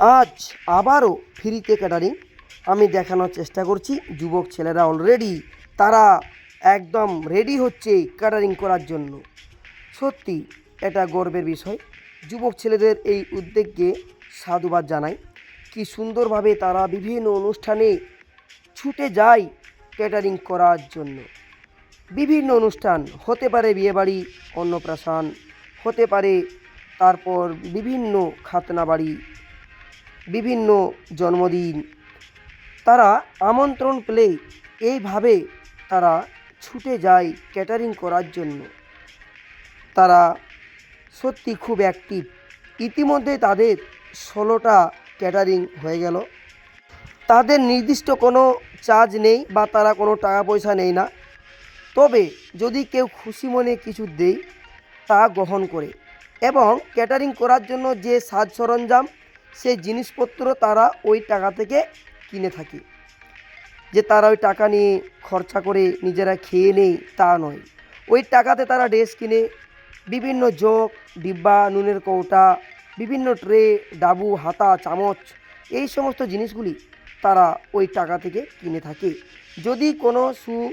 আজ আবারও ফ্রিতে ক্যাটারিং আমি দেখানোর চেষ্টা করছি যুবক ছেলেরা অলরেডি তারা একদম রেডি হচ্ছে ক্যাটারিং করার জন্য। সত্যি এটা গর্বের বিষয়। যুবক ছেলেদের এই উদ্যোগকে সাধুবাদ জানাই। কি সুন্দরভাবে তারা বিভিন্ন অনুষ্ঠানে ছুটে যায় ক্যাটারিং করার জন্য। বিভিন্ন অনুষ্ঠান, হতে পারে বিয়েবাড়ি, অন্নপ্রাশন, হতে পারে তারপর বিভিন্ন খাতনা বাড়ি বিভিন্ন জন্মদিন। তারা আমন্ত্রণ পেলে এইভাবে তারা ছুটে যায় ক্যাটারিং করার জন্য। তারা সত্যি খুব অ্যাক্টিভ ইতিমধ্যে তাদের ষোলোটা ক্যাটারিং হয়ে গেল। তাদের নির্দিষ্ট কোনো চার্জ নেই বা তারা কোনো টাকা পয়সা নেই না। তবে যদি কেউ খুশি মনে কিছু দেয়, তা গ্রহণ করে। এবং ক্যাটারিং করার জন্য যে সাজ সরঞ্জাম সেই জিনিসপত্র তারা ওই টাকা থেকে কিনে থাকে। যে তারা ওই টাকা নিয়ে খরচা করে নিজেরা খেয়ে নেই তা নয়। ওই টাকাতে তারা ড্রেস কিনে, বিভিন্ন জগ, ডিব্বা, নুনের কৌটা, বিভিন্ন ট্রে, ডাবু, হাতা, চামচ, এই সমস্ত জিনিসগুলি তারা ওই টাকা থেকে কিনে থাকে। যদি কোনো সু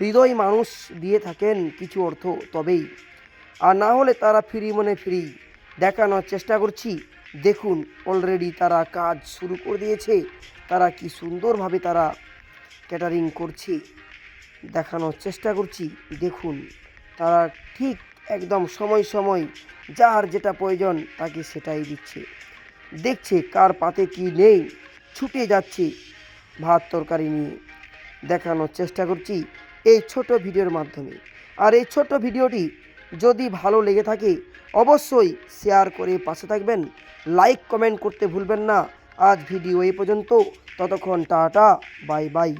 হৃদয় মানুষ দিয়ে থাকেন কিছু অর্থ, তবেই। আর না হলে তারা ফ্রি মনে ফ্রি দেখানোর চেষ্টা করছি। দেখুন অলরেডি তারা কাজ শুরু করে দিয়েছে। তারা কি সুন্দরভাবে তারা ক্যাটারিং করছে, দেখানোর চেষ্টা করছি। দেখুন, তারা ঠিক একদম সময় সময় যার যেটা প্রয়োজন তাকে সেটাই দিচ্ছে। দেখছে কার পাতে কি নেই, ছুটে যাচ্ছে ভাত তরকারি নিয়ে। দেখানোর চেষ্টা করছি এই ছোট ভিডিওর মাধ্যমে। আর এই ছোট ভিডিওটি যদি ভালো লেগে থাকে, অবশ্যই শেয়ার করে পাশে থাকবেন। লাইক কমেন্ট করতে ভুলবেন না। আজ ভিডিও এই পর্যন্ত। ততক্ষণ টাটা বাই বাই